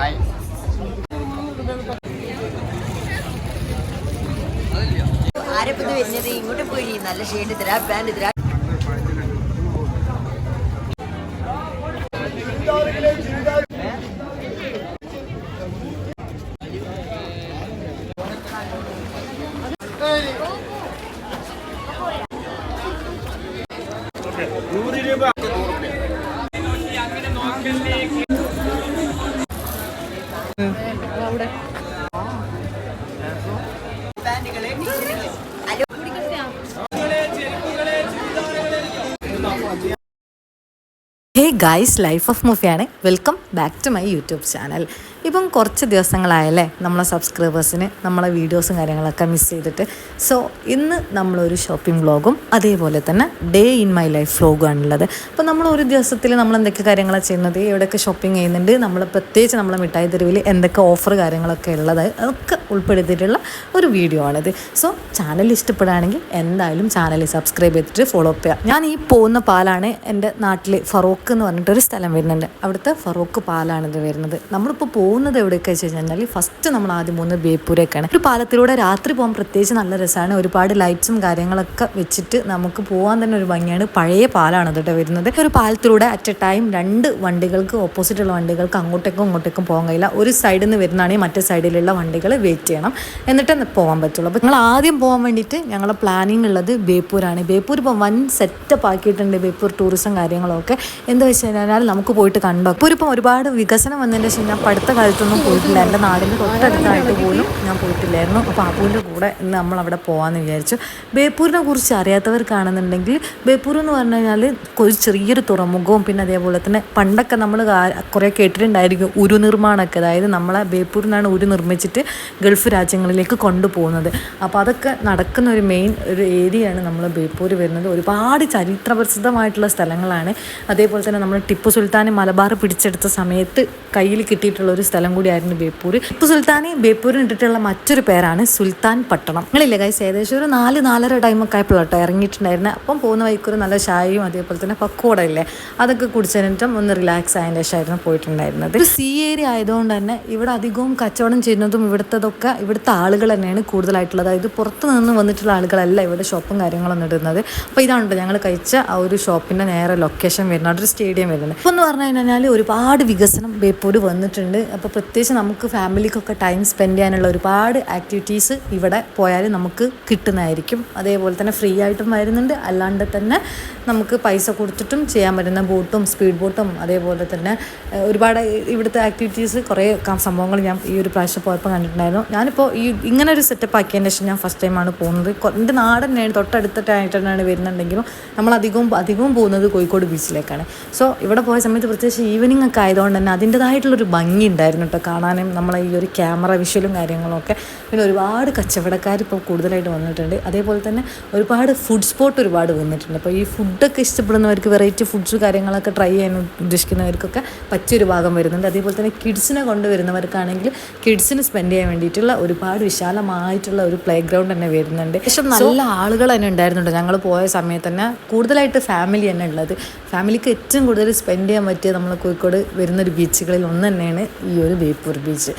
Hi ആരപ്പത് വരുന്നത്? ഇങ്ങോട്ട് പോയി. നല്ല ഷെയ്ഡ് തരാ പാന്റ് തരാ പാന്റുകൾ ടീഷർട്ടുകൾ അല്ല hey guys life of മൂഫിയാണ് welcome back to my YouTube channel ഇപ്പം കുറച്ച് ദിവസങ്ങളായല്ലേ നമ്മളെ സബ്സ്ക്രൈബേഴ്സിന് നമ്മളെ വീഡിയോസും കാര്യങ്ങളൊക്കെ മിസ് ചെയ്തിട്ട്. സോ ഇന്ന് നമ്മളൊരു ഷോപ്പിംഗ് വ്ളോഗും അതേപോലെ തന്നെ ഡേ ഇൻ മൈ ലൈഫ് വ്ളോഗുമാണുള്ളത് അപ്പോൾ നമ്മൾ ഒരു ദിവസത്തിൽ നമ്മൾ എന്തൊക്കെ കാര്യങ്ങളാണ് ചെയ്യുന്നത് എവിടെയൊക്കെ ഷോപ്പിംഗ് ചെയ്യുന്നുണ്ട് നമ്മൾ പ്രത്യേകിച്ച് നമ്മളെ മിഠായി തെരുവിൽ എന്തൊക്കെ ഓഫർ കാര്യങ്ങളൊക്കെ ഉള്ളത് അതൊക്കെ ഉൾപ്പെടുത്തിയിട്ടുള്ള ഒരു വീഡിയോ ആണിത്. സോ ചാനൽ ഇഷ്ടപ്പെടുകയാണെങ്കിൽ എന്തായാലും ചാനൽ സബ്സ്ക്രൈബ് ചെയ്തിട്ട് ഫോളോ അപ്പ് ചെയ്യുക. ഞാൻ ഈ പോകുന്ന പാലാണ് എന്റെ നാട്ടിൽ ഫറോക്ക് എന്ന് പറഞ്ഞിട്ടൊരു സ്ഥലം വരുന്നുണ്ട്. അവിടുത്തെ ഫറോക്ക് പാലാണിത് വരുന്നത്. നമ്മളിപ്പോൾ പോകുന്നത് എവിടെയൊക്കെ വെച്ച് കഴിഞ്ഞാൽ ഫസ്റ്റ് നമ്മൾ ആദ്യം പോകുന്നത് ബേപ്പൂരേക്കാണ് ഒരു പാലത്തിലൂടെ രാത്രി പോകാൻ പ്രത്യേകിച്ച് നല്ല രസമാണ്. ഒരുപാട് ലൈറ്റ്സും കാര്യങ്ങളൊക്കെ വെച്ചിട്ട് നമുക്ക് പോകാൻ തന്നെ ഒരു ഭംഗിയാണ്. പഴയ പാലാണ് കേട്ടോ വരുന്നത്. ഒരു പാലത്തിലൂടെ അറ്റ് എ ടൈം രണ്ട് വണ്ടികൾക്ക് ഓപ്പോസിറ്റ് ഉള്ള വണ്ടികൾക്ക് അങ്ങോട്ടേക്കും ഇങ്ങോട്ടേക്കും പോകാൻ കഴിയില്ല. ഒരു സൈഡിൽ നിന്ന് വരുന്നതാണെങ്കിൽ മറ്റേ സൈഡിലുള്ള വണ്ടികൾ വെയിറ്റ് ചെയ്യണം. എന്നിട്ട് പോകാൻ പറ്റുള്ളൂ. അപ്പോൾ ഞങ്ങൾ ആദ്യം പോകാൻ വേണ്ടിയിട്ട് ഞങ്ങളെ പ്ലാനിങ് ഉള്ളത് ബേപ്പൂരാണ്. ബേപ്പൂർ ഇപ്പോൾ വൻ സെറ്റപ്പ് ആക്കിയിട്ടുണ്ട് ബേപ്പൂർ ടൂറിസം കാര്യങ്ങളൊക്കെ. എന്താ വെച്ച് കഴിഞ്ഞാൽ നമുക്ക് പോയിട്ട് കണ്ടോ? ഇപ്പോൾ ഇപ്പം ഒരുപാട് വികസനം വന്നതിന്റെ ശേഷം ഞാൻ അടുത്ത കാലത്തൊന്നും പോയിട്ടില്ല. എന്റെ നാടിന്റെ തൊട്ടടുത്തായിട്ട് പോലും ഞാൻ പോയിട്ടില്ലായിരുന്നു. അപ്പോൾ അപ്പൂന്റെ കൂടെ ഇന്ന് നമ്മൾ അവിടെ പോകാമെന്ന് വിചാരിച്ചു. ബേപ്പൂരിനെ കുറിച്ച് അറിയാത്തവർക്കാണെന്നുണ്ടെങ്കിൽ ബേപ്പൂർ എന്ന് പറഞ്ഞു കഴിഞ്ഞാൽ ഒരു ചെറിയൊരു തുറമുഖവും പിന്നെ അതേപോലെ തന്നെ പണ്ടൊക്കെ നമ്മൾ കുറേ കേട്ടിട്ടുണ്ടായിരിക്കും ഉരു നിർമ്മാണമൊക്കെ. അതായത് നമ്മളെ ബേപ്പൂരിൽ നിന്നാണ് ഉരു നിർമ്മിച്ചിട്ട് ഗൾഫ് രാജ്യങ്ങളിലേക്ക് കൊണ്ടുപോകുന്നത്. അപ്പോൾ അതൊക്കെ നടക്കുന്ന ഒരു മെയിൻ ഒരു ഏരിയയാണ് നമ്മൾ ബേപ്പൂർ വരുന്നത്. ഒരുപാട് ചരിത്രപ്രസിദ്ധമായിട്ടുള്ള സ്ഥലങ്ങളാണ്. അതേപോലെ തന്നെ നമ്മൾ ടിപ്പു സുൽത്താൻ മലബാർ പിടിച്ചെടുത്ത സമയത്ത് കയ്യിൽ കിട്ടിയിട്ടുള്ള ഒരു സ്ഥലം കൂടിയായിരുന്നു ബേപ്പൂർ. ടിപ്പു സുൽത്താൻ ബേപ്പൂരിന് ഇട്ടിട്ടുള്ള മറ്റൊരു പേരാണ് സുൽത്താൻ പട്ടണം. നിങ്ങളില്ലേ കൈസ് ഏകദേശം ഒരു നാല് നാലര ടൈമൊക്കെ ആയപ്പോഴാട്ടോ ഇറങ്ങിയിട്ടുണ്ടായിരുന്നത് അപ്പം പോകുന്ന വഴിക്കൊരു നല്ല ചായയും അതേപോലെ തന്നെ പക്കോട ഇല്ലേ? അതൊക്കെ കുടിച്ചതിനും ഒന്ന് റിലാക്സ് ആയതിന് ശേഷമായിരുന്നു പോയിട്ടുണ്ടായിരുന്നത്. ഒരു സീ ഏരിയ ആയതുകൊണ്ട് തന്നെ ഇവിടെ അധികവും കച്ചവടം ചെയ്യുന്നതും ഇവിടുത്തതൊക്കെ ഇവിടുത്തെ ആളുകൾ തന്നെയാണ് കൂടുതലായിട്ടുള്ളത്. അതായത് പുറത്ത് നിന്ന് വന്നിട്ടുള്ള ആളുകളല്ല ഇവിടെ ഷോപ്പും കാര്യങ്ങളൊന്നും ഇടുന്നത്. അപ്പോൾ ഇതാണ് ഞങ്ങൾ കഴിച്ച ആ ഒരു ഷോപ്പിന്റെ നേരെ ലൊക്കേഷൻ വരുന്നത്. ഒരു സ്റ്റേഡിയം വരുന്നത്. ഇപ്പോൾ എന്ന് പറഞ്ഞു കഴിഞ്ഞാൽ ഒരുപാട് വികസനം ബേപ്പൂർ വന്നിട്ടുണ്ട്. അപ്പോൾ പ്രത്യേകിച്ച് നമുക്ക് ഫാമിലിക്കൊക്കെ ടൈം സ്പെൻഡ് ചെയ്യാനുള്ള ഒരുപാട് ആക്ടിവിറ്റീസ് ഇവിടെ പോയാൽ നമുക്ക് കിട്ടുന്നതായിരിക്കും. അതേപോലെ തന്നെ ഫ്രീ ആയിട്ടും വരുന്നുണ്ട്. അല്ലാണ്ട് തന്നെ നമുക്ക് പൈസ കൊടുത്തിട്ടും ചെയ്യാൻ പറ്റുന്ന ബോട്ടും സ്പീഡ് ബോട്ടും അതേപോലെ തന്നെ ഒരുപാട് ഇവിടുത്തെ ആക്ടിവിറ്റീസ് കുറേ സംഭവങ്ങൾ ഞാൻ ഈ ഒരു പ്രാവശ്യം പോയപ്പോൾ കണ്ടിട്ടുണ്ടായിരുന്നു. ഞാനിപ്പോൾ ഈ ഇങ്ങനെ ഒരു സെറ്റപ്പ് ആക്കിയതിന് ശേഷം ഞാൻ ഫസ്റ്റ് ടൈമാണ് പോകുന്നത്. എന്റെ നാടൻ തന്നെയാണ് തൊട്ടടുത്തിട്ടായിട്ട് തന്നെയാണ് വരുന്നുണ്ടെങ്കിലും നമ്മൾ അധികവും അധികവും പോകുന്നത് കോഴിക്കോട് ബീച്ചിലേക്കാണ് സോ ഇവിടെ പോയ സമയത്ത് പ്രത്യേകിച്ച് ഈവനിങ് ഒക്കെ ആയതുകൊണ്ട് തന്നെ അതിന്റെതായിട്ടുള്ളൊരു ഭംഗി ഉണ്ടായിരുന്നു. കേട്ടോ. കാണാനും നമ്മളെ ഈ ഒരു ക്യാമറ വിഷ്വലും കാര്യങ്ങളൊക്കെ. പിന്നെ ഒരുപാട് കച്ചവടക്കാർ ഇപ്പോൾ കൂടുതലായിട്ട് വന്നിട്ടുണ്ട്. അതേപോലെ തന്നെ ഒരുപാട് ഫുഡ് സ്പോട്ട് ഒരുപാട് വന്നിട്ടുണ്ട്. അപ്പോൾ ഈ ഫുഡൊക്കെ ഇഷ്ടപ്പെടുന്നവർക്ക് വെറൈറ്റി ഫുഡ്സ് കാര്യങ്ങളൊക്കെ ട്രൈ ചെയ്യാൻ ഉദ്ദേശിക്കുന്നവർക്കൊക്കെ പറ്റിയൊരു ഭാഗം വരുന്നുണ്ട്. അതേപോലെ തന്നെ കിഡ്സിനെ കൊണ്ടുവരുന്നവർക്കാണെങ്കിൽ കിഡ്സിന് സ്പെൻഡ് ചെയ്യാൻ വേണ്ടിയിട്ടുള്ള ഒരുപാട് വിശാലമായിട്ടുള്ള ഒരു പ്ലേ ഗ്രൗണ്ട് തന്നെ വരുന്നുണ്ട്. പക്ഷെ നല്ല ആളുകൾ തന്നെ ഉണ്ടായിരുന്നുണ്ട്. ഞങ്ങൾ പോയ സമയത്ത് തന്നെ കൂടുതലായിട്ട് ഫാമിലി തന്നെ ഉള്ളത്. ഫാമിലിക്ക് ഏറ്റവും കൂടുതൽ സ്പെൻഡ് ചെയ്യാൻ പറ്റിയ നമ്മൾ കോഴിക്കോട് വരുന്നൊരു ബീച്ചുകളിൽ ഒന്ന് തന്നെയാണ് ഈ ഒരു ബേപ്പൂർ ബീച്ച്.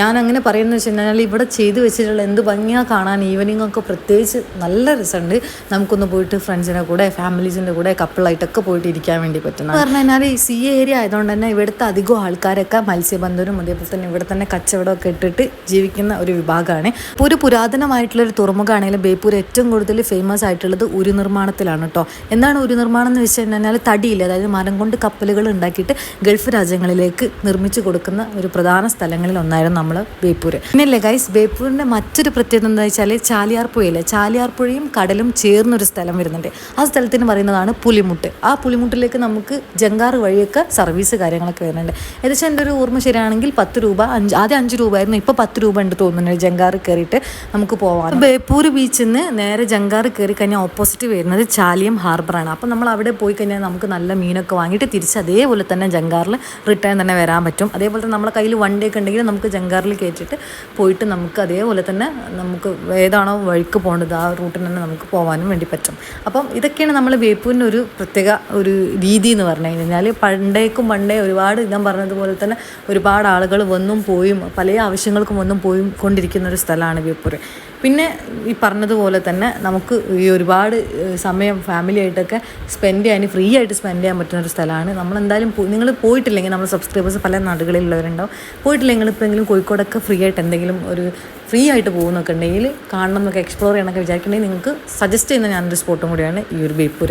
ഞാൻ അങ്ങനെ പറയുന്നത് വെച്ച് കഴിഞ്ഞാൽ ഇവിടെ ചെയ്തു വെച്ചിട്ടുള്ള എന്ത് ഭംഗിയാണ് കാണാൻ ഈവനിങ് ഒക്കെ പ്രത്യേകിച്ച് നല്ല രസമുണ്ട്. നമുക്കൊന്ന് പോയിട്ട് ഫ്രണ്ട്സിന്റെ കൂടെ ഫാമിലീസിന്റെ കൂടെ കപ്പിളായിട്ടൊക്കെ പോയിട്ട് ഇരിക്കാൻ വേണ്ടി പറ്റുന്നത് പറഞ്ഞു കഴിഞ്ഞാൽ ഈ സി ഏരിയ ആയതുകൊണ്ട് തന്നെ ഇവിടുത്തെ അധികം ആൾക്കാരൊക്കെ മത്സ്യബന്ധനവും അതേപോലെ തന്നെ ഇവിടെ തന്നെ കച്ചവടമൊക്കെ ഇട്ടിട്ട് ജീവിക്കുന്ന ഒരു വിഭാഗമാണ്. ഇപ്പോൾ ഒരു പുരാതനമായിട്ടുള്ള ഒരു തുറമുഖമാണെങ്കിലും ബേപ്പൂർ ഏറ്റവും കൂടുതൽ ഫേമസ് ആയിട്ടുള്ളത് ഉരു നിർമ്മാണത്തിലാണ് കേട്ടോ എന്താണ് ഉരു നിർമ്മാണം എന്ന് വെച്ച് കഴിഞ്ഞാൽ തടിയില്ല. അതായത് മരം കൊണ്ട് കപ്പലുകൾ ഉണ്ടാക്കിയിട്ട് ഗൾഫ് രാജ്യങ്ങളിലേക്ക് നിർമ്മിച്ചു കൊടുക്കുന്ന ഒരു പ്രധാന സ്ഥലങ്ങളിൽ ഒന്നായിരുന്നു നമ്മൾ ബേപ്പൂർ പിന്നല്ലേ ഗൈസ് ബേപ്പൂരിന്റെ മറ്റൊരു പ്രത്യേകത എന്താ വെച്ചാൽ ചാലിയാർ പുഴയില്ലേ ചാലിയാർ പുഴയും കടലും ചേർന്നൊരു സ്ഥലം വരുന്നുണ്ട്. ആ സ്ഥലത്തിന് പറയുന്നതാണ് പുലിമുട്ട് ആ പുലിമുട്ടിലേക്ക് നമുക്ക് ജങ്കാർ വഴിയൊക്കെ സർവീസ് കാര്യങ്ങളൊക്കെ വരുന്നുണ്ട്. ഏകദേശം എന്റെ ഒരു ഓർമ്മ ശരിയാണെങ്കിൽ പത്ത് രൂപ അഞ്ച് ആദ്യം അഞ്ച് രൂപ ആയിരുന്നു ഇപ്പോൾ പത്ത് രൂപ ഉണ്ട് തോന്നുന്നുണ്ട് ജങ്കാർ കയറിയിട്ട് നമുക്ക് പോവാം ബേപ്പൂർ ബീച്ചിൽ നിന്ന് നേരെ ജങ്കാർ കയറി കഴിഞ്ഞാൽ ഓപ്പോസിറ്റ് വരുന്നത് ചാലിയം ഹാർബറാണ് അപ്പം നമ്മൾ അവിടെ പോയി കഴിഞ്ഞാൽ നമുക്ക് നല്ല മീനൊക്കെ വാങ്ങിയിട്ട് തിരിച്ച് അതേപോലെ തന്നെ ജങ്കാറിൽ റിട്ടേൺ തന്നെ വരാൻ പറ്റും. അതേപോലെ അതേപോലെ തന്നെ നമ്മളെ കയ്യിൽ വണ്ടിയൊക്കെ ഉണ്ടെങ്കിൽ നമുക്ക് ജങ്കാറിൽ കയറ്റിയിട്ട് പോയിട്ട് നമുക്ക് അതേപോലെ തന്നെ നമുക്ക് ഏതാണോ വഴിക്ക് പോകേണ്ടത് ആ റൂട്ടിൽ തന്നെ നമുക്ക് പോകാനും വേണ്ടി പറ്റും. അപ്പം ഇതൊക്കെയാണ് നമ്മൾ ബേപ്പൂരിന്റെ ഒരു പ്രത്യേക ഒരു രീതി എന്ന് പറഞ്ഞു കഴിഞ്ഞാൽ പണ്ടേക്കും പണ്ടേ ഒരുപാട് ഞാൻ പറഞ്ഞതുപോലെ തന്നെ ഒരുപാട് ആളുകൾ വന്നും പോയും പല ആവശ്യങ്ങൾക്കും വന്നും പോയും കൊണ്ടിരിക്കുന്ന ഒരു സ്ഥലമാണ് ബേപ്പൂർ പിന്നെ ഈ പറഞ്ഞതുപോലെ തന്നെ നമുക്ക് ഈ ഒരുപാട് സമയം ഫാമിലി ആയിട്ടൊക്കെ സ്പെൻഡ് ചെയ്യാൻ ഫ്രീ ആയിട്ട് സ്പെൻഡ് ചെയ്യാൻ പറ്റുന്ന ഒരു സ്ഥലമാണ്. നമ്മൾ എന്തായാലും നിങ്ങൾ പോയിട്ടില്ലെങ്കിൽ നമ്മൾ സബ്സ്ക്രൈബേഴ്സ് പല നാടുകളിലുള്ളവരുണ്ടാവും. പോയിട്ടില്ലെങ്കിൽ എങ്കിലും കോഴിക്കോടൊക്കെ ഫ്രീ ആയിട്ട് എന്തെങ്കിലും ഒരു ഫ്രീ ആയിട്ട് പോകുന്നൊക്കെ ഉണ്ടെങ്കിൽ കാണണം എന്നൊക്കെ എക്സ്പ്ലോർ ചെയ്യണമൊക്കെ വിചാരിക്കണമെങ്കിൽ നിങ്ങൾക്ക് സജസ്റ്റ് ചെയ്യുന്ന ഞാനൊരു സ്പോട്ടും കൂടിയാണ് ഈ ഒരു ബേപ്പൂർ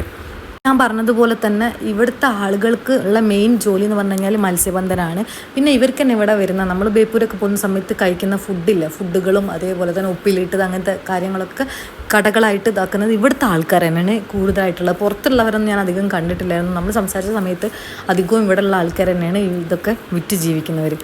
ഞാൻ പറഞ്ഞതുപോലെ തന്നെ ഇവിടുത്തെ ആളുകൾക്ക് ഉള്ള മെയിൻ ജോലി എന്ന് പറഞ്ഞു കഴിഞ്ഞാൽ മത്സ്യബന്ധനമാണ് പിന്നെ ഇവർക്ക് തന്നെ ഇവിടെ വരുന്ന നമ്മൾ ബേപ്പൂരൊക്കെ പോകുന്ന സമയത്ത് കഴിക്കുന്ന ഫുഡില്ല ഫുഡുകളും അതേപോലെ തന്നെ ഉപ്പിലിട്ടത് അങ്ങനത്തെ കാര്യങ്ങളൊക്കെ കടകളായിട്ട് ഇതാക്കുന്നത് ഇവിടുത്തെ ആൾക്കാർ തന്നെയാണ് കൂടുതലായിട്ടുള്ളത്. പുറത്തുള്ളവരൊന്നും ഞാൻ അധികം കണ്ടിട്ടില്ലായിരുന്നു. നമ്മൾ സംസാരിച്ച സമയത്ത് അധികവും ഇവിടെയുള്ള ആൾക്കാർ തന്നെയാണ് ഇതൊക്കെ വിറ്റ് ജീവിക്കുന്നവർ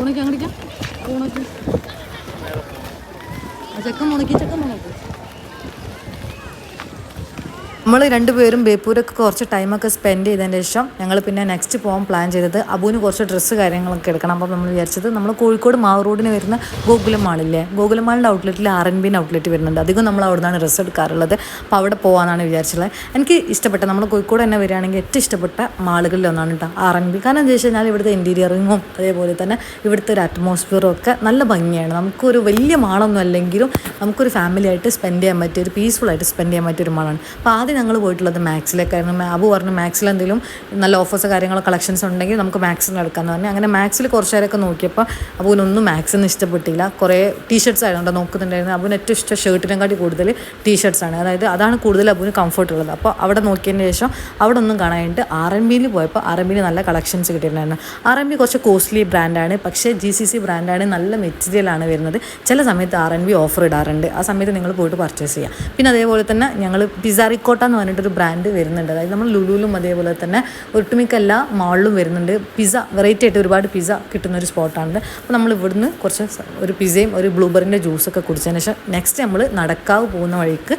ഉണക്കി അങ്ങടിക്കാം ഉണക്കി. ചക്കം ഉണക്കി ചക്കം നമ്മൾ രണ്ടുപേരും ബേപ്പൂരൊക്കെ കുറച്ച് ടൈമൊക്കെ സ്പെൻഡ് ചെയ്തതിന് ശേഷം ഞങ്ങൾ പിന്നെ നെക്സ്റ്റ് പോകാൻ പ്ലാൻ ചെയ്തത് അബുവിന് കുറച്ച് ഡ്രസ്സ് കാര്യങ്ങളൊക്കെ എടുക്കണം. അപ്പം നമ്മൾ വിചാരിച്ചത് നമ്മൾ കോഴിക്കോട് മാവ് റോഡിന് വരുന്ന ഗോകുലം മാളില്ലേ ഗോകുലം മാളിന്റെ ഔട്ട്ലെറ്റിൽ ആർ എൻ ബിന്റെ ഔട്ട്ലെറ്റ് വരുന്നുണ്ട്. അധികം നമ്മൾ അവിടെ നിന്നാണ് ഡ്രസ്സ് എടുക്കാറുള്ളത്. അപ്പോൾ അവിടെ പോകാമെന്നാണ് വിചാരിച്ചിട്ടുള്ളത്. എനിക്ക് ഇഷ്ടപ്പെട്ട നമ്മൾ കോഴിക്കോട് തന്നെ വരികയാണെങ്കിൽ ഏറ്റവും ഇഷ്ടപ്പെട്ട മാളുകളിൽ ഒന്നാണ് കേട്ടോ ആർ എൻ ബി കാരണം എന്താ വെച്ച് കഴിഞ്ഞാൽ ഇവിടുത്തെ ഇന്റീരിയറിങ്ങും അതേപോലെ തന്നെ ഇവിടുത്തെ ഒരു അറ്റ്മോസ്ഫിയറും ഒക്കെ നല്ല ഭംഗിയാണ്. നമുക്കൊരു വലിയ മാളൊന്നും അല്ലെങ്കിലും നമുക്കൊരു ഫാമിലി ആയിട്ട് സ്പെൻഡ് ചെയ്യാൻ പറ്റിയ ഒരു പീസ്ഫുൾ ആയിട്ട് സ്പെൻഡ് ചെയ്യാൻ പറ്റിയ ഒരു മാളാണ് അപ്പോൾ ആദ്യം ഞങ്ങൾ പോയിട്ടുള്ളത് മാക്സിലേക്കായിരുന്നു അബു പറഞ്ഞു മാക്സിൽ എന്തെങ്കിലും നല്ല ഓഫേഴ്സ് കാര്യങ്ങളോ കളക്ഷൻസ് ഉണ്ടെങ്കിൽ നമുക്ക് മാക്സിൽ എടുക്കാമെന്ന് പറഞ്ഞു. അങ്ങനെ മാക്സിൽ കുറച്ച് നേരമൊക്കെ നോക്കിയപ്പോൾ അബുവിനൊന്നും മാക്സിന്ന് ഇഷ്ടപ്പെട്ടില്ല. കുറേ ടീഷർട്ട്സ് ആയതുകൊണ്ട് നോക്കുന്നുണ്ടായിരുന്നു. അബുവിന് ഏറ്റവും ഇഷ്ടം ഷർട്ടിനെക്കാട്ടി കൂടുതൽ ടീഷർട്ട്സ് ആണ്. അതായത് അതാണ് കൂടുതൽ അബുവിന് കംഫർട്ട് ഉള്ളത്. അപ്പോൾ അവിടെ നോക്കിയതിന് ശേഷം അവിടെ ഒന്നും കാണാനായിട്ട് ആർ എം ബിയിൽ പോയപ്പോൾ ആർ എം ബിയിൽ നല്ല കളക്ഷൻസ് കിട്ടിയിട്ടുണ്ടായിരുന്നു. ആർ എം ബി കുറച്ച് കോസ്റ്റ്ലി ബ്രാൻഡാണ് പക്ഷേ ജി സി സി ബ്രാൻഡാണ് നല്ല മെറ്റീരിയലാണ് വരുന്നത്. ചില സമയത്ത് ആർ എൻ ബി ഓഫർ ഇടാറുണ്ട്. ആ സമയത്ത് നിങ്ങൾ പോയിട്ട് പർച്ചേസ് ചെയ്യാം. പിന്നെ അതേപോലെ തന്നെ ഞങ്ങൾ പിസാറിക്കോട്ട എന്ന് പറഞ്ഞിട്ടൊരു ബ്രാൻഡ് വരുന്നുണ്ട്. അതായത് നമ്മൾ ലുലുലും അതേപോലെ തന്നെ ഒട്ടുമിക്ക എല്ലാ മാളിലും വരുന്നുണ്ട്. പിസ്സ വെറൈറ്റി ആയിട്ട് ഒരുപാട് പിസ്സ കിട്ടുന്ന ഒരു സ്പോട്ടാണ് അപ്പോൾ നമ്മൾ ഇവിടുന്ന് കുറച്ച് ഒരു പിസ്സയും ഒരു ബ്ലൂബെറിന്റെ ജ്യൂസൊക്കെ കുടിച്ചതിന് ശേഷം നെക്സ്റ്റ് നമ്മൾ നടക്കാവ് പോകുന്ന വഴിക്ക്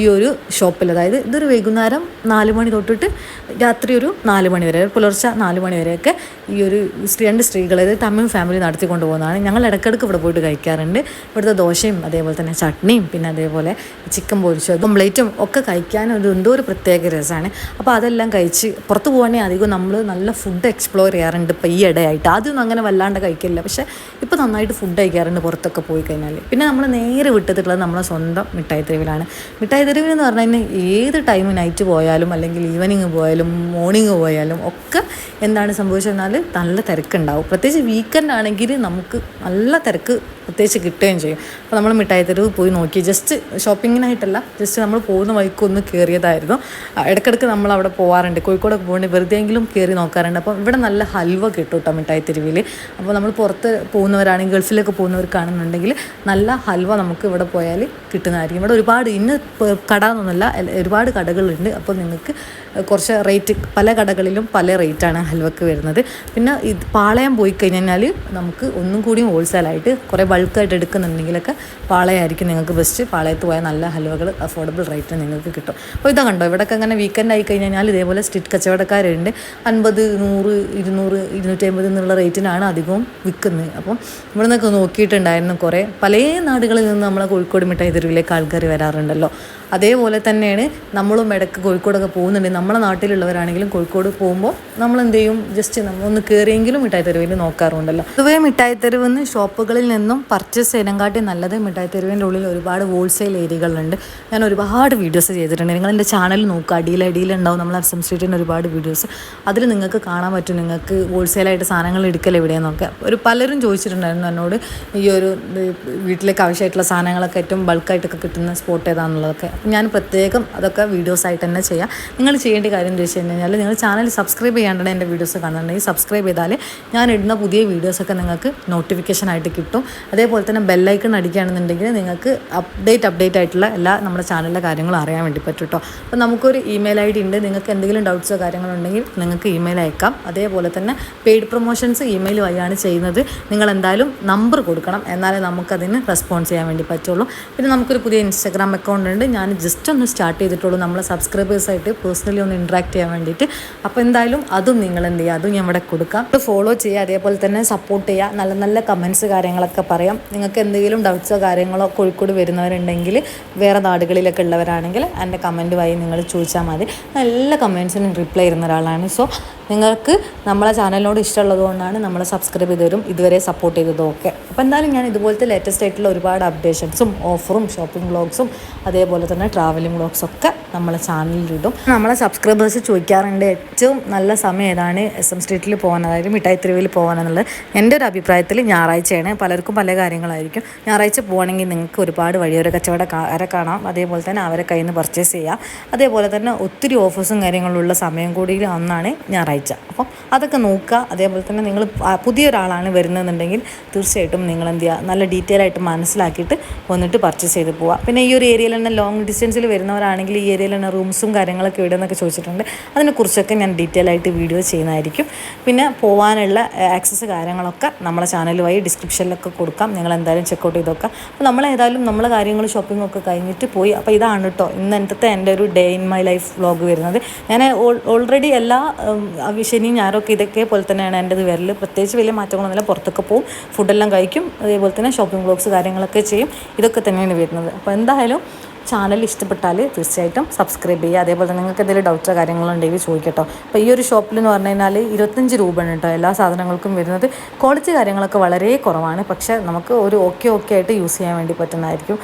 ഈ ഒരു ഷോപ്പിൽ അതായത് ഇതൊരു വൈകുന്നേരം നാല് മണി തൊട്ടിട്ട് രാത്രി ഒരു നാല് മണി വരെ പുലർച്ചെ നാല് മണി വരെയൊക്കെ ഈ ഒരു രണ്ട് സ്ത്രീകൾ അതായത് തമിഴ് ഫാമിലി നടത്തിക്കൊണ്ട് പോകുന്നതാണ്. ഞങ്ങൾ ഇടയ്ക്കിടയ്ക്ക് ഇവിടെ പോയിട്ട് കഴിക്കാറുണ്ട്. ഇവിടുത്തെ ദോശയും അതേപോലെ തന്നെ ചട്നിയും പിന്നെ അതേപോലെ ചിക്കൻ പൊരിച്ചതും കംപ്ലീറ്റും ഒക്കെ കഴിക്കാൻ ഒരു എന്തോ ഒരു പ്രത്യേക രസമാണ്. അപ്പോൾ അതെല്ലാം കഴിച്ച് പുറത്ത് പോകണേ അധികം നമ്മൾ നല്ല ഫുഡ് എക്സ്പ്ലോർ ചെയ്യാറുണ്ട് ഇപ്പോൾ ഈ ഇടയായിട്ട്. ആദ്യമൊന്നും അങ്ങനെ വല്ലാണ്ട് കഴിക്കില്ല. പക്ഷേ ഇപ്പോൾ നന്നായിട്ട് ഫുഡ് കഴിക്കാറുണ്ട് പുറത്തൊക്കെ പോയി കഴിഞ്ഞാൽ പിന്നെ നമ്മൾ നേരെ വിട്ടിട്ടുള്ളത് നമ്മളെ സ്വന്തം മിഠായി തെരുവിലാണ് മിഠായി തെരുവിൽ എന്ന് പറഞ്ഞു കഴിഞ്ഞാൽ ഏത് ടൈം നൈറ്റ് പോയാലും അല്ലെങ്കിൽ ഈവനിങ് പോയാലും മോർണിംഗ് പോയാലും ഒക്കെ എന്താണ് സംഭവിച്ചതെന്നാൽ നല്ല തിരക്കുണ്ടാവും. പ്രത്യേകിച്ച് വീക്കെൻഡ് ആണെങ്കിൽ നമുക്ക് നല്ല തിരക്ക് പ്രത്യേകിച്ച് കിട്ടുകയും ചെയ്യും. അപ്പോൾ നമ്മൾ മിഠായി തെരുവ് പോയി നോക്കി. ജസ്റ്റ് ഷോപ്പിങ്ങിനായിട്ടല്ല ജസ്റ്റ് നമ്മൾ പോകുന്ന വഴിക്ക് ഒന്ന് കയറിയതായിരുന്നു ആ, ഇടയ്ക്കിടയ്ക്ക് നമ്മൾ അവിടെ പോകാറുണ്ട് കോഴിക്കോടൊക്കെ പോകുന്നുണ്ട് വെറുതെയെങ്കിലും കയറി നോക്കാറുണ്ട്. അപ്പോൾ ഇവിടെ നല്ല ഹൽവ കിട്ടും കേട്ടോ മിഠായി തെരുവിൽ അപ്പോൾ നമ്മൾ പുറത്ത് പോകുന്നവരാണെങ്കിൽ ഗൾഫിലൊക്കെ പോകുന്നവർക്കാണെന്നുണ്ടെങ്കിൽ നല്ല ഹൽവ നമുക്ക് ഇവിടെ പോയാൽ കിട്ടുന്നതായിരിക്കും. ഇവിടെ ഒരുപാട് ഇന്ന് കട എന്നൊന്നുമല്ല ഒരുപാട് കടകളുണ്ട്. അപ്പോൾ നിങ്ങൾക്ക് കുറച്ച് റേറ്റ് പല കടകളിലും പല റേറ്റാണ് ഹൽവക്ക് വരുന്നത്. പിന്നെ ഇത് പാളയം പോയി കഴിഞ്ഞാൽ നമുക്ക് ഒന്നും കൂടി ഹോൾസെയിലായിട്ട് കുറേ ബൾക്കായിട്ട് എടുക്കുന്നുണ്ടെങ്കിലൊക്കെ പാളയമായിരിക്കും നിങ്ങൾക്ക് ബെസ്റ്റ്. പാളയത്ത് പോയാൽ നല്ല ഹൽവകൾ അഫോർഡബിൾ റേറ്റിന് നിങ്ങൾക്ക് കിട്ടും. ഇതാ കണ്ടോ ഇവിടെയൊക്കെ അങ്ങനെ വീക്കെൻഡ് ആയി കഴിഞ്ഞാൽ ഇതേപോലെ സ്ട്രീറ്റ് കച്ചവടക്കാരുണ്ട്. അൻപത് നൂറ് ഇരുന്നൂറ് ഇരുന്നൂറ്റി അമ്പത് എന്നുള്ള റേറ്റിനാണ് അധികവും വിൽക്കുന്നത് അപ്പോൾ ഇവിടെ നിന്നൊക്കെ നോക്കിയിട്ടുണ്ടായിരുന്നു കുറേ. പല നാടുകളിൽ നിന്ന് നമ്മളെ കോഴിക്കോട് മിഠായി തെരുവിലേക്ക് ആൾക്കാർ വരാറുണ്ടല്ലോ. അതേപോലെ തന്നെയാണ് നമ്മളും ഇടയ്ക്ക് കോഴിക്കോടൊക്കെ പോകുന്നുണ്ട്. നമ്മളെ നാട്ടിലുള്ളവരാണെങ്കിലും കോഴിക്കോട് പോകുമ്പോൾ നമ്മൾ എന്ത് ചെയ്യും ജസ്റ്റ് നമ്മൾ ഒന്ന് കയറിയെങ്കിലും മിഠായി തെരുവിൽ നോക്കാറുണ്ടല്ലോ. പൊതുവേ മിഠായി തെരുവിന്ന് ഷോപ്പുകളിൽ നിന്നും പർച്ചേസ് ചെയ്യാൻ നല്ലത് മിഠായി തെരുവിന്റെ ഉള്ളിൽ ഒരുപാട് ഹോൾസെയിൽ ഏരിയകളുണ്ട്. ഞാൻ ഒരുപാട് വീഡിയോസ് ചെയ്തിട്ടുണ്ട്. നിങ്ങൾ എന്റെ ചാനൽ നോക്കുക അടിയിൽ അടിയിലുണ്ടാവും നമ്മൾ അസം സ്ട്രീറ്റിന്റെ ഒരുപാട് വീഡിയോസ് അതിൽ നിങ്ങൾക്ക് കാണാൻ പറ്റും. നിങ്ങൾക്ക് ഹോൾസെയിലായിട്ട് സാധനങ്ങൾ എടുക്കൽ എവിടെയെന്നൊക്കെ. ഒരു പലരും ചോദിച്ചിട്ടുണ്ടായിരുന്നു എന്നോട് ഈ ഒരു വീട്ടിലേക്ക് ആവശ്യമായിട്ടുള്ള സാധനങ്ങളൊക്കെ ഏറ്റവും ബൾക്കായിട്ടൊക്കെ കിട്ടുന്ന സ്പോട്ട് ഏതാണെന്നുള്ളതൊക്കെ ഞാൻ പ്രത്യേകം അതൊക്കെ വീഡിയോസ് ആയിട്ട് തന്നെ ചെയ്യാം. നിങ്ങൾ ചെയ്യേണ്ട കാര്യം എന്താ വെച്ച് കഴിഞ്ഞാൽ നിങ്ങൾ ചാനൽ സബ്സ്ക്രൈബ് ചെയ്യാണ്ടാണ് എന്റെ വീഡിയോസ് കാണുന്നുണ്ടെങ്കിൽ സബ്സ്ക്രൈബ് ചെയ്താൽ ഞാൻ ഇടുന്ന പുതിയ വീഡിയോസൊക്കെ നിങ്ങൾക്ക് നോട്ടിഫിക്കേഷൻ ആയിട്ട് കിട്ടും. അതേപോലെ തന്നെ ബെല്ലൈക്കൺ അടിക്കുകയാണെന്നുണ്ടെങ്കിൽ നിങ്ങൾക്ക് അപ്ഡേറ്റ് അപ്ഡേറ്റ് ആയിട്ടുള്ള എല്ലാ നമ്മുടെ ചാനലിലെ കാര്യങ്ങളും അറിയാൻ വേണ്ടി പറ്റും കേട്ടോ അപ്പോൾ നമുക്കൊരു ഇമെയിൽ ഐ ഡി ഉണ്ട്. നിങ്ങൾക്ക് എന്തെങ്കിലും ഡൗട്ട്സോ കാര്യങ്ങളുണ്ടെങ്കിൽ നിങ്ങൾക്ക് ഇമെയിൽ അയക്കാം. അതേപോലെ തന്നെ പെയ്ഡ് പ്രൊമോഷൻസ് ഇമെയിൽ വഴിയാണ് ചെയ്യുന്നത്. നിങ്ങൾ എന്തായാലും നമ്പർ കൊടുക്കണം. എന്നാലേ നമുക്കതിന് റെസ്പോൺസ് ചെയ്യാൻ വേണ്ടി പറ്റുള്ളൂ. പിന്നെ നമുക്കൊരു പുതിയ ഇൻസ്റ്റാഗ്രാം അക്കൗണ്ട് ഉണ്ട്. ഞാൻ ജസ്റ്റ് ഒന്ന് സ്റ്റാർട്ട് ചെയ്തിട്ടുള്ളൂ. നമ്മളെ സബ്സ്ക്രൈബേഴ്സായിട്ട് പേഴ്സണലി ഒന്ന് ഇൻട്രാക്ട് ചെയ്യാൻ വേണ്ടിയിട്ട്. അപ്പോൾ എന്തായാലും അതും നിങ്ങൾ എന്ത് ചെയ്യുക? അതും ഞാൻ ഇവിടെ കൊടുക്കാം ഫോളോ ചെയ്യുക. അതേപോലെ തന്നെ സപ്പോർട്ട് ചെയ്യുക. നല്ല നല്ല കമൻസ് കാര്യങ്ങളൊക്കെ പറയാം. നിങ്ങൾക്ക് എന്തെങ്കിലും ഡൗട്ട്സോ കാര്യങ്ങളോ കോഴിക്കോട് വരുന്നവരുണ്ടെങ്കിൽ വേറെ നാടുകളിലൊക്കെ ഉള്ളവരാണെങ്കിൽ എന്റെ കമന്റ് വഴി നിങ്ങൾ ചോദിച്ചാൽ മതി. എല്ലാ കമൻസിനും റിപ്ലൈ ചെയ്യുന്ന ഒരാളാണ്. സോ നിങ്ങൾക്ക് നമ്മളെ ചാനലിനോട് ഇഷ്ടമുള്ളത് കൊണ്ടാണ് നമ്മളെ സബ്സ്ക്രൈബ് ചെയ്തവരും ഇതുവരെ സപ്പോർട്ട് ചെയ്തതും ഒക്കെ. അപ്പോൾ എന്തായാലും ഞാൻ ഇതുപോലത്തെ ലേറ്റസ്റ്റ് ആയിട്ടുള്ള ഒരുപാട് അപ്ഡേഷൻസും ഓഫറും ഷോപ്പിംഗ് വ്ളോഗ്സും അതേപോലെ തന്നെ ട്രാവലിംഗ് വ്ളോഗ്സും ഒക്കെ നമ്മളെ ചാനലിൽ ഇടും. നമ്മളെ സബ്സ്ക്രൈബേഴ്സ് ചോദിക്കാറുണ്ട് ഏറ്റവും നല്ല സമയം ഏതാണ്? എസ് എം സ്ട്രീറ്റിൽ പോകാൻ അതായത് മിഠായി തെരുവിൽ പോകാനെന്നുള്ളത് എന്റെ ഒരു അഭിപ്രായത്തിൽ ഞായറാഴ്ചയാണ്. പലർക്കും പല കാര്യങ്ങളായിരിക്കും. ഞായറാഴ്ച പോകണമെങ്കിൽ നിങ്ങൾക്ക് ഒരുപാട് വഴിയോര കച്ചവടക്കാരെ കാണാം. അതേപോലെ തന്നെ അവരെ കയ്യിൽ നിന്ന് പർച്ചേസ് ചെയ്യാം. അതേപോലെ തന്നെ ഒത്തിരി ഓഫേഴ്സും കാര്യങ്ങളുള്ള സമയം കൂടി അന്നാണ് ഞായറാഴ്ച. അപ്പം അതൊക്കെ നോക്കുക. അതേപോലെ തന്നെ നിങ്ങൾ പുതിയൊരാളാണ് വരുന്നതെന്നുണ്ടെങ്കിൽ തീർച്ചയായിട്ടും നിങ്ങൾ എന്ത് ചെയ്യുക നല്ല ഡീറ്റെയിൽ ആയിട്ട് മനസ്സിലാക്കിയിട്ട് വന്നിട്ട് പർച്ചേസ് ചെയ്ത് പോവുക. പിന്നെ ഈ ഒരു ഏരിയയിൽ തന്നെ ലോങ് ഡിസ്റ്റൻസിൽ വരുന്നവരാണെങ്കിൽ ഈ ഏരിയയിൽ തന്നെ റൂംസും കാര്യങ്ങളൊക്കെ ഇടുന്നൊക്കെ ചോദിച്ചിട്ടുണ്ട്. അതിനെക്കുറിച്ചൊക്കെ ഞാൻ ഡീറ്റെയിൽ ആയിട്ട് വീഡിയോ ചെയ്യുന്നതായിരിക്കും. പിന്നെ പോകാനുള്ള ആക്സസ് കാര്യങ്ങളൊക്കെ നമ്മളെ ചാനൽ വഴി ഡിസ്ക്രിപ്ഷനിലൊക്കെ കൊടുക്കാം. നിങ്ങൾ എന്തായാലും ചെക്കൗട്ട് ചെയ്ത് നോക്കാം അപ്പോൾ നമ്മൾ നമ്മളെ കാര്യങ്ങൾ ഷോപ്പിംഗ് ഒക്കെ കഴിഞ്ഞിട്ട് പോയി. അപ്പോൾ ഇതാണ് കേട്ടോ ഇന്ന് എന്നത്തെ എന്റെ ഒരു day in my life vlog വരുന്നത്. ഞാൻ ഓൾറെഡി എല്ലാ ശനിയും ഞാറൊക്കെ ഇതൊക്കെ പോലെ തന്നെയാണ് എന്റെ ഇത് വരൽ പ്രത്യേകിച്ച് വലിയ മാറ്റങ്ങളൊന്നുമില്ല. പുറത്തൊക്കെ പോകും ഫുഡെല്ലാം കഴിക്കും അതേപോലെ തന്നെ ഷോപ്പിംഗ് വ്ളോഗ്സ് കാര്യങ്ങളൊക്കെ ചെയ്യും. ഇതൊക്കെ തന്നെയാണ് വരുന്നത്. അപ്പോൾ എന്തായാലും ചാനൽ ഇഷ്ടപ്പെട്ടാൽ തീർച്ചയായിട്ടും സബ്സ്ക്രൈബ് ചെയ്യുക. അതേപോലെ തന്നെ നിങ്ങൾക്ക് എന്തെങ്കിലും ഡൗട്ടോ കാര്യങ്ങളോ ഉണ്ടെങ്കിൽ ചോദിക്കട്ടോ. അപ്പോൾ ഈ ഒരു ഷോപ്പിൽ എന്ന് പറഞ്ഞു കഴിഞ്ഞാൽ ഇരുപത്തഞ്ച് രൂപയാണ് കേട്ടോ എല്ലാ സാധനങ്ങൾക്കും വരുന്നത്. ക്വാളിറ്റി കാര്യങ്ങളൊക്കെ വളരെ കുറവാണ്. പക്ഷേ നമുക്ക് ഒരു ഓക്കെ ഓക്കെ ആയിട്ട് യൂസ് ചെയ്യാൻ വേണ്ടി പറ്റുന്നതായിരിക്കും.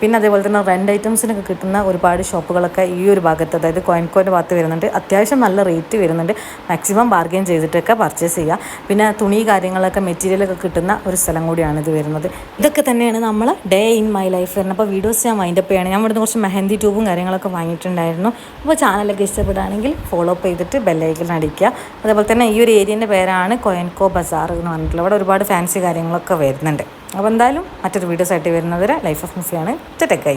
പിന്നെ അതേപോലെ തന്നെ റെന്റ് ഐറ്റംസിനൊക്കെ കിട്ടുന്ന ഒരുപാട് ഷോപ്പുകളൊക്കെ ഈ ഒരു ഭാഗത്ത് അതായത് കോയിൻകോന്റെ ഭാഗത്ത് വരുന്നുണ്ട്. അത്യാവശ്യം നല്ല റേറ്റ് വരുന്നുണ്ട്. മാക്സിമം ബാർഗെയിൻ ചെയ്തിട്ടൊക്കെ പർച്ചേസ് ചെയ്യുക. പിന്നെ തുണി കാര്യങ്ങളൊക്കെ മെറ്റീരിയലൊക്കെ കിട്ടുന്ന ഒരു സ്ഥലം കൂടിയാണ് ഇത് വരുന്നത്. ഇതൊക്കെ തന്നെയാണ് നമ്മൾ ഡേ ഇൻ മൈ ലൈഫ് വരുന്നത്. അപ്പോൾ വീഡിയോസ് ഞാൻ മൈൻഡപ്പ് ചെയ്യണം. ഞാൻ ഇവിടുന്ന് കുറച്ച് മെഹന്തി ട്യൂബും കാര്യങ്ങളൊക്കെ വാങ്ങിയിട്ടുണ്ടായിരുന്നു. അപ്പോൾ ചാനലൊക്കെ ഇഷ്ടപ്പെടുകയാണെങ്കിൽ ഫോളോ അപ്പ് ചെയ്തിട്ട് ബെല്ലൈക്കൻ അടിക്കുക. അതേപോലെ തന്നെ ഈ ഒരു ഏരിയന്റെ പേരാണ് കൊയൻകോ ബസാർ എന്ന് പറഞ്ഞിട്ടുള്ളത് അവിടെ ഒരുപാട് ഫാൻസി കാര്യങ്ങളൊക്കെ വരുന്നുണ്ട്. അപ്പോൾ എന്തായാലും മറ്റൊരു വീഡിയോസ് ആയിട്ട് വരുന്നവരെ ലൈഫ് ഓഫ് മുഫിയാണ് ടെക്കായി